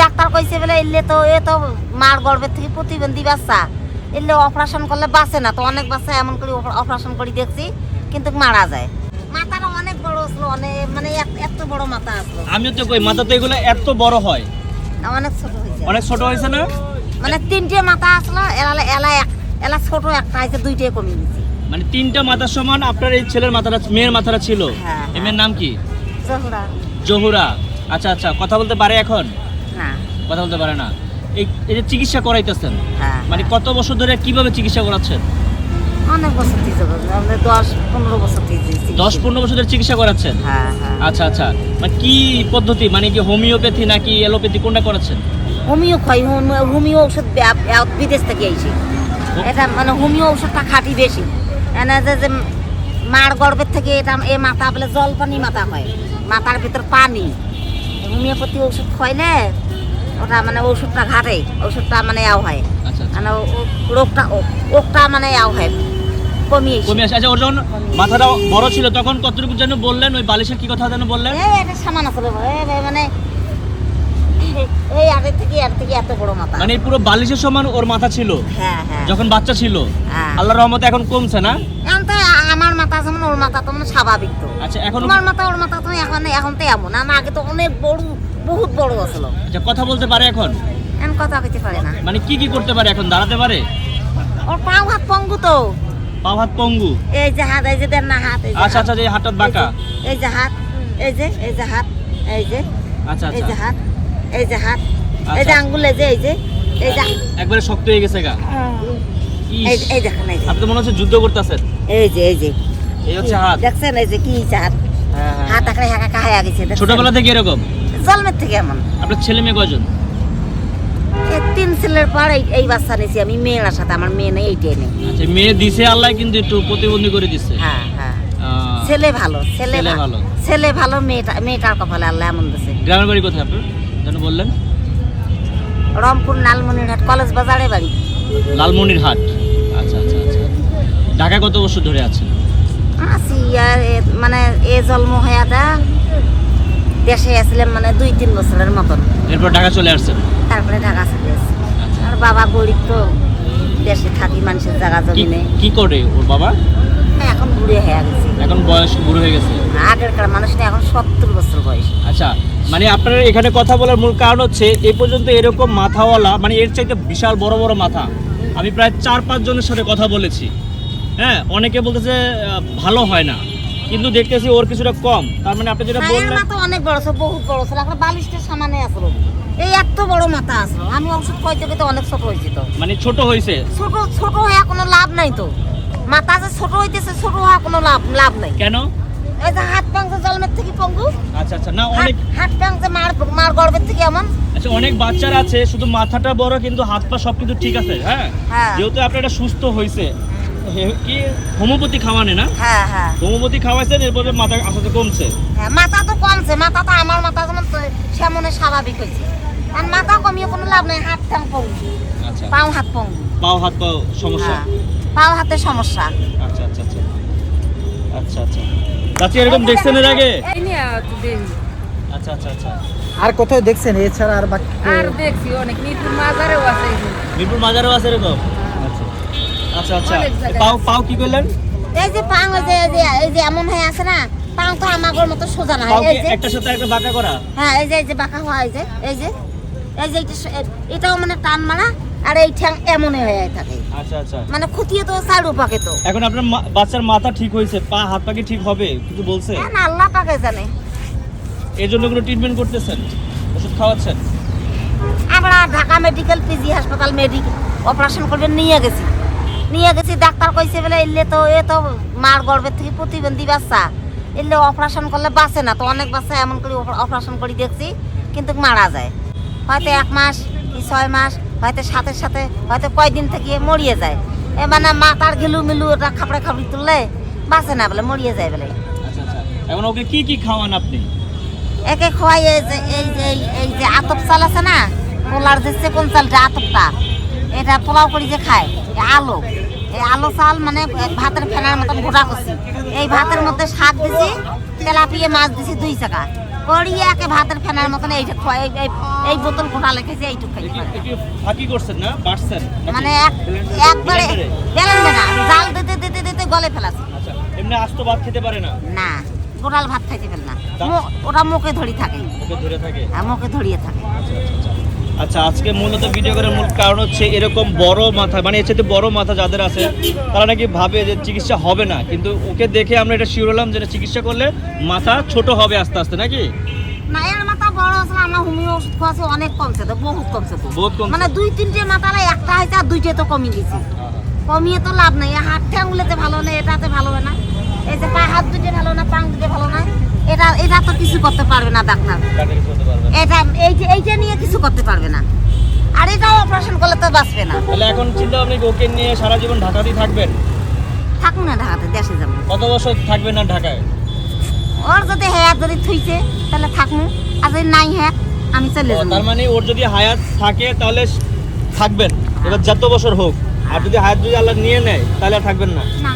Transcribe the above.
Doctor কইছে বলে এলে তো এ তো মার গর্ভের থেকে প্রতিবন্ধী বাচ্চা। এলে অপারেশন করলে বাঁচে না। তো অনেক বাচ্চা এমন করে অপারেশন করে দেখছি কিন্তু মারা যায়। মাথাটা অনেক বড় আসলো অনেক মানে এত- বড় মাথা আসলো। আমিও তো কই মাথা তো এগুলো এত বড় হয়। অনেক ছোট হয়েছে। অনেক ছোট হয়েছে না? মানে তিনটে মাথা আসলো এলা এলা এক এলা ছোট একটা আছে দুইটাই কমিয়ে দিচ্ছি মানে তিনটা মাথার সমান আপনার এই ছেলের মাথাটা মেয়ের মাথাটা ছিল। হ্যাঁ, মেয়ের নাম কি? জহুরা। জহুরা। আচ্ছা আচ্ছা কথা বলতে পারে এখন? কথা বলতে পারে না। এই যে চিকিৎসা করাইতেছেন হ্যাঁ। মানে কত বছর ধরে কীভাবে চিকিৎসা করাচ্ছেন? অনেক বছর দিয়েছে আমাদের দশ পনেরো বছর দশ পনেরো বছর ধরে চিকিৎসা করাচ্ছেন? হ্যাঁ হ্যাঁ। আচ্ছা আচ্ছা। মানে কি পদ্ধতি মানে কি হোমিওপ্যাথি নাকি অ্যালোপ্যাথি কোনটা করাচ্ছেন? হোমিও খাই হোমিও- বে- বিদেশ থেকে আইছে। এটা মানে হোমিও ওষুধটা খাঁটি বেশি। এনে যে যে মার গর্ভের থেকে এটা এ মাথা বলে জল পানি মাথা হয়। মাথার ভিতর পানি। হোমিওপ্যাথি ওষুধ খাইলে ওটা মানে ওষুধটা ঘাটে ওষুধটা মানে ইয়াও হয়। আচ্ছা আচ্ছা। মানে রোগটা ও- রোগটা মানে ইয়াও হয় কমিয়েছে কমে আসে। আচ্ছা ওর যখন মাথাটা বড় ছিল তখন কতটুকু যেন বললেন? ওই বালিশের কি কথা যেন বললেন? এই এটা সামান আসলে মানে এই আগে থেকে আর থেকে এত বড় মাথা। মানে পুরো বালিশের সমান ওর মাথা ছিল? হ্যাঁ হ্যাঁ। যখন বাচ্চা ছিল? হ্যাঁ। আল্লাহর রহমতে এখন কমছে না? এখন তো আমার মাথা যেমন ওর মাথা তো মানে স্বাভাবিক তো। আচ্ছা এখন তোমার মাথা ওর মাথা তো এখন এখন তো এমন। না আগে তো অনেক বড় বহুত বড় আসলো আচ্ছা কথা বলতে পারে এখন এখন কথা কইতে পারে না মানে কি কি করতে পারে এখন দাঁড়াতে পারে ওর পাও হাত পঙ্গু তো পা হাত পঙ্গু এই যে হাত এই যে দেন না হাত আচ্ছা আচ্ছা যে হাতটা বাঁকা এই যে হাত এই যে এই যে হাত এই যে আচ্ছা আচ্ছা এই যে আচ্ছা হাত এই যে হাত এই যে আচ্ছা। আঙ্গুল এই যে এই যে এই যে একবারে শক্ত হয়ে গেছে গা এই দেখেন এই আপনি তো মনে হচ্ছে যুদ্ধ করতেছেন এই যে এই যে এই হচ্ছে হাত দেখছেন এই যে কি হাত হ্যাঁ, হ্যাঁ। হাত আঁকড়ে হাঁকা কাহায় গেছে ছোটবেলা থেকে এরকম জন্মের থেকে এমন। আপনার ছেলে মেয়ে কজন তিন ছেলের পর এই বাচ্চা নিয়েছি আমি মেয়ের সাথে আমার মেয়ে নেই এইটাই নেই। আচ্ছা মেয়ে দিছে আল্লাহ কিন্তু একটু প্রতিবন্ধী করে দিচ্ছে হ্যাঁ হ্যাঁ। ছেলে ভালো ছেলে ভালো। ছেলে ভালো মেয়েটা মেয়েটার কপালে আল্লাহ এমন দিছে। গ্রামের বাড়ি কোথায় আপনার? যেন বললেন। রংপুর নালমনিরহাট কলেজ বাজারে বাড়ি। লালমনির হাট আচ্ছা আচ্ছা আচ্ছা। ঢাকায় কত বছর ধরে আছেন? আছি আর মানে এ জন্ম হয়ে দা দেশে আসলাম মানে দুই তিন বছরের মতন। এরপর ঢাকা চলে আসছেন? তারপরে ঢাকা চলে এসেছি আচ্ছা। আর বাবা গরিব তো দেশে থাকি মানুষের জায়গা জমিনে কি করে ওর বাবা? এখন বুড়ে হয়ে গেছে। এখন বয়স বুড়ো হয়ে গেছে। আগেরকার মানুষ না এখন সত্তর বছর বয়স। আচ্ছা মানে আপনার এখানে কথা বলার মূল কারণ হচ্ছে এই পর্যন্ত এরকম মাথাওয়ালা মানে এর চাইতে বিশাল বড় বড় মাথা। আমি প্রায় চার পাঁচ জনের সাথে কথা বলেছি। হ্যাঁ অনেকে বলতেছে ভালো হয় না। কিন্তু দেখতেছি ওর কিছুটা কম। তার মানে আপনি যেটা বললেন মাথা অনেক বড় ছিল বহুত বড় ছিল এখন বালিশটা সামানে আসলো এই এত বড় মাথা আসলো আমি ওষুধ কইতে কইতে অনেক ছোট হয়েছি তো। মানে ছোট হয়েছে ছোট ছোট হয়ে কোনো লাভ নাই তো। মাথা যে ছোট হইতেছে ছোট হওয়া কোনো লাভ লাভ নাই। কেন? এই যে হাত পাংছে জন্মের থেকে পঙ্গু। আচ্ছা আচ্ছা। না অনেক হাত পাংছে মার মার গর্ভের থেকে এমন। আচ্ছা অনেক বাচ্চারা আছে শুধু মাথাটা বড় কিন্তু হাত পা সব কিছু ঠিক আছে হ্যাঁ? হ্যাঁ। যেহেতু আপনার এটা সুস্থ হয়েছে হে- কি? হোমিওপ্যাথি খাওয়ানে না? হ্যাঁ হ্যাঁ। হোমিওপ্যাথি খাওয়াইছেন এরপরে মাথা আস্তে কমছে? হ্যাঁ মাথা তো কমছে মাথা তো আমার মাথা যেমন তো সেমনে স্বাভাবিক হয়েছে। আর মাথা কমিয়ে কোনো লাভ নেই হাত ঠ্যাং পঙ্গু আচ্ছা। পাও হাত পঙ্গু পাও হাত পাও সমস্যা? হ্যাঁ পাও হাতে সমস্যা। আচ্ছা আচ্ছা আচ্ছা। আচ্ছা আচ্ছা। চাচি এরকম দেখছেন এর আগে। আচ্ছা আচ্ছা আচ্ছা। আর কোথাও দেখছেন? এছাড়া আর বাকি আর দেখছি অনেক। মিরপুর মাজারেও আছে মিরপুর মাজারেও আছে এরকম? আচ্ছা আচ্ছা। পাও পাও কি করলেন এই যে পাং যে এই যে এই যে এমন হয়ে আছে না পাং তো আমাগর মতো সোজা না। এই যে একটার সাথে একটা বাঁকা করা? হ্যাঁ এই যে এই যে বাঁকা হওয়া এই যে এই যে এই যে এটা এটাও মানে টান মারা আর এই ঠ্যাং এমনই হয়ে থাকে। আচ্ছা আচ্ছা। মানে খুঁটিয়ে তো চারু পাকে তো। এখন আপনার বাচ্চার মাথা ঠিক হয়েছে পা হাত পা কি ঠিক হবে? কিছু বলছে? হ্যাঁ না আল্লাহ পাকে জানে। এর জন্য কোনো ট্রিটমেন্ট করতেছেন? ওষুধ খাওয়াচ্ছেন? আমরা ঢাকা মেডিকেল পিজি হাসপাতাল মেডিকেল অপারেশন করে নিয়ে গেছি। নিয়ে গেছি ডাক্তার কইছে বলে এলে তো এ তো মার গর্ভের থেকে প্রতিবন্ধী বাচ্চা। এলে অপারেশন করলে বাঁচে না। তো অনেক বাচ্চা এমন করে অপারেশন করে দেখছি কিন্তু মারা যায়। হয়তো এক মাস কি ছয় মাস হয়তো সাথে সাথে হয়তো কয়দিন থেকে মরিয়ে যায়। এ মানে মাথার ঘিলু মিলু ওটা খাপড়ে খাপড়ি তুললে বাঁচে না বলে মরিয়ে যায় বলে। আচ্ছা আচ্ছা। এখন ওকে কি কি খাওয়ান আপনি? একে খোয়াই এই যে এই যে এই- যে আতপ চাল আছে না পোলার যে কোন চালটা আতপটা। এটা পোলাও করে যে খায় আলু। আলু চাল মানে ভাতের ফেনার মতন গোটা করছি। এই ভাতের মধ্যে শাক দিছি তেলাপিয়ে মাছ দিছি দুই চাকা। করিয়ে একে ভাতের ফেনার মতন এই- এই- বোতল কোটা লেখেছে এইটুকু খাই করছেন না? বাড়ছেন মানে এক একবারে বেলেন না জাল দিতে দিতে দিতে গলে ফেলাছে। আচ্ছা এমনি আস্ত ভাত খেতে পারে না? না গোটাল ভাত খাইতে ফেল না। ওটা মুখে ধরি থাকে। ওকে ধরে থাকে? আর মুখে ধরিয়ে থাকে। আচ্ছা আজকে মূলত ভিডিও করার মূল কারণ হচ্ছে এরকম বড় মাথা মানে এর চাইতে বড় মাথা যাদের আছে তারা নাকি ভাবে যে চিকিৎসা হবে না। কিন্তু ওকে দেখে আমরা এটা শিওর হলাম যে চিকিৎসা করলে মাথা ছোট হবে আস্তে আস্তে নাকি? না এর মাথা বড় আসলে আমরা হোমিও ওষুধ খাওয়াছি অনেক কমছে তো বহুত কমছে তো। মানে দুই তিনটে মাথালে একটা হয়েছে আর দুইটে তো কমিয়ে গেছে কমিয়ে তো লাভ নাই হাত ঠ্যাঙ্গুলেতে ভালো না এটাতে ভালো হয় না। এই যে পা হাত দুটো ভালো না পাং দুটো ভালো না এটা এটা তো কিছু করতে পারবে না ডাক্তার। এটা এই যে এইটা নিয়ে কিছু করতে পারবে না। আর এটাও অপারেশন করলে তো বাঁচবে না। তাহলে এখন চিন্তা আপনি ওকে নিয়ে সারা জীবন ঢাকাতেই থাকবেন? থাকুন না ঢাকাতে দেশে যাব। কত বছর থাকবেন না ঢাকায়? ওর যদি হ্যাঁ যদি থুইছে তাহলে থাকুন আর যদি নাই হ্যাঁ আমি চলে যাব। তার মানে ওর যদি হায়াত থাকে তাহলে থাকবেন। এবার যত বছর হোক। আর যদি হায়াত যদি আল্লাহ নিয়ে নেয় তাহলে আর থাকবেন না? না।